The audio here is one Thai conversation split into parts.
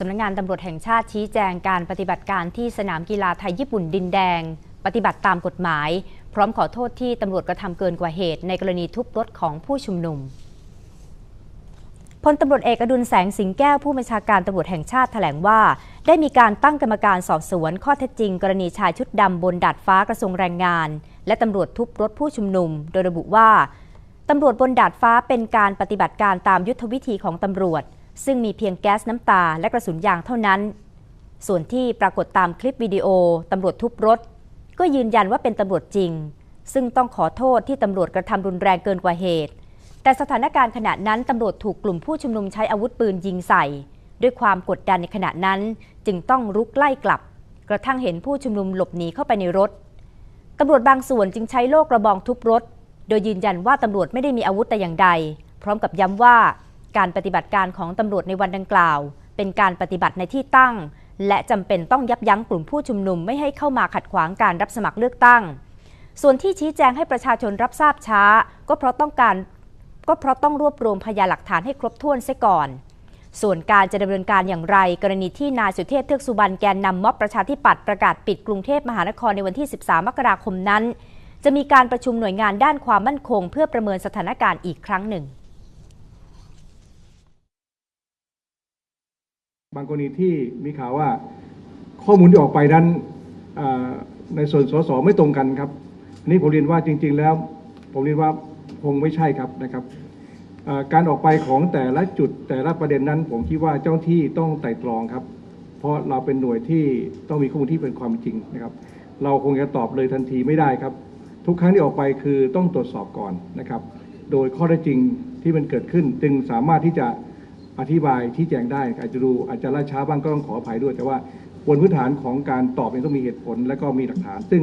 สำนักงงานตำรวจแห่งชาติชี้แจงการปฏิบัติการที่สนามกีฬาไทยญี่ปุ่นดินแดง ปฏิบัติตามกฎหมาย พร้อมขอโทษที่ตำรวจกระทำเกินกว่าเหตุ ในกรณีทุบรถของผู้ชุมนุมพลตำรวจเอกอดุลแสงสิงแก้วผู้บัญชาการตำรวจแห่งชาติแถลงว่า ได้มีการตั้งกรรมการสอบสวนข้อเท็จจริง กรณีชายชุดดำบนดาดฟ้ากระทรวงแรงงาน และตำรวจทุบรถผู้ชุมนุม โดยระบุว่าตำรวจบนดาดฟ้าเป็นการปฏิบัติการตามยุทธวิธีของตำรวจ ซึ่งมีเพียงแก๊สน้ำตาและกระสุนยางเท่านั้น ส่วนที่ปรากฏตามคลิปวิดีโอตำรวจทุบรถ ก็ยืนยันว่าเป็นตำรวจจริง ซึ่งต้องขอโทษที่ตำรวจกระทำรุนแรงเกินกว่าเหตุ แต่สถานการณ์ขณะนั้นตำรวจถูกกลุ่มผู้ชุมนุมใช้อาวุธปืนยิงใส่ ด้วยความกดดันในขณะนั้น จึงต้องรุกไล่กลับ กระทั่งเห็นผู้ชุมนุมหลบหนีเข้าไปในรถตำรวจบางส่วนจึงใช้โล่กระบองทุบรถ โดยยืนยันว่าตำรวจไม่ได้มีอาวุธแต่อย่างใด พร้อมกับย้ำว่า การปฏิบัติการของตำรวจในวันดังกล่าว เป็นการปฏิบัติในที่ตั้ง และจำเป็นต้องยับยั้งกลุ่มผู้ชุมนุมไม่ให้เข้ามาขัดขวางการรับสมัครเลือกตั้ง ส่วนที่ชี้แจงให้ประชาชนรับทราบช้า ก็เพราะต้องการก็เพราะต้องรวบรวมพยานหลักฐานให้ครบถ้วนเสียก่อน ส่วนการจะดำเนินการอย่างไร กรณีที่นายสุเทพเทือกสุบรรณแกนนำม็อบประชาธิปัตย์ประกาศปิดกรุงเทพมหานครในวันที่ 13 มกราคมนั้น จะมีการประชุมหน่วยงานด้านความมั่นคง เพื่อประเมินสถานการณ์อีกครั้งหนึ่ง บางกรณีที่มีข่าวว่าข้อมูลที่ออกไปนั้นในส่วนสสไม่ตรงกันครับอันนี้ผมเรียนว่าจริง ๆ แล้ว ผมเรียนว่าคงไม่ใช่ครับนะครับการออกไปของแต่ละจุดแต่ละประเด็นนั้น ผมคิดว่าเจ้าที่ต้องไต่ตรองครับ เพราะเราเป็นหน่วยที่ต้องมีข้อมูลที่เป็นความจริงนะครับ เราคงจะตอบเลยทันทีไม่ได้ครับ ทุกครั้งที่ออกไปคือต้องตรวจสอบก่อนนะครับ โดยข้อเท็จจริงที่มันเกิดขึ้นจึงสามารถที่จะ อธิบายที่แจงได้ อาจจะดูอาจจะล่าช้าบ้างก็ต้องขออภัยด้วย แต่ว่าบนพื้นฐานของการตอบเองต้องมีเหตุผลและก็มีหลักฐาน ซึ่ง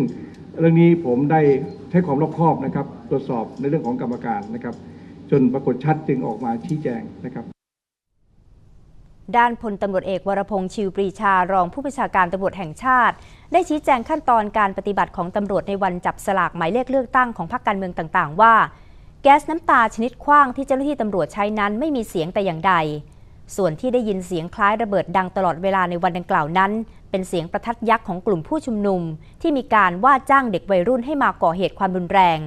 เรื่องนี้ผมได้ใช้ความรอบคอบนะครับ ตรวจสอบในเรื่องของกรรมการนะครับ จนปรากฏชัดจึงออกมาชี้แจงนะครับด้านพลตำรวจเอกวรพงษ์ชิวปรีชารองผู้บัญชาการตำรวจแห่งชาติ ได้ชี้แจงขั้นตอนการปฏิบัติของตำรวจในวันจับสลากหมายเลขเลือกตั้งของพรรคการเมืองต่าง ๆ ว่า แก๊สน้ำตาชนิดคว้างที่เจ้าหน้าที่ตำรวจใช้นั้นไม่มีเสียงแต่อย่างใด ส่วนที่ได้ยินเสียงคล้ายระเบิดดังตลอดเวลาในวันดังกล่าวนั้น เป็นเสียงประทัดยักษ์ของกลุ่มผู้ชุมนุม ที่มีการว่าจ้างเด็กวัยรุ่นให้มาก่อเหตุความรุนแรง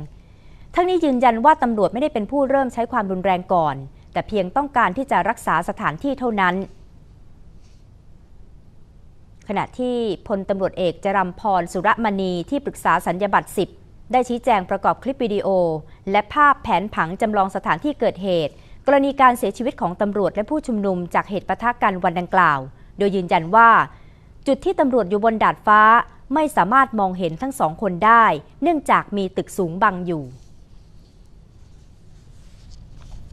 ทั้งนี้ยืนยันว่าตำรวจไม่ได้เป็นผู้เริ่มใช้ความรุนแรงก่อน แต่เพียงต้องการที่จะรักษาสถานที่เท่านั้นขณะที่พลตำรวจเอกจรัมพรสุรมณีที่ปรึกษาสัญญบัตร10 ได้ชี้แจงประกอบคลิปวิดีโอ และภาพแผนผังจำลองสถานที่เกิดเหตุ กรณีการเสียชีวิตของตำรวจและผู้ชุมนุมจากเหตุปะทะกันวันดังกล่าว โดยยืนยันว่า จุดที่ตำรวจอยู่บนดาดฟ้าไม่สามารถมองเห็นทั้งสองคนได้ เนื่องจากมีตึกสูงบังอยู่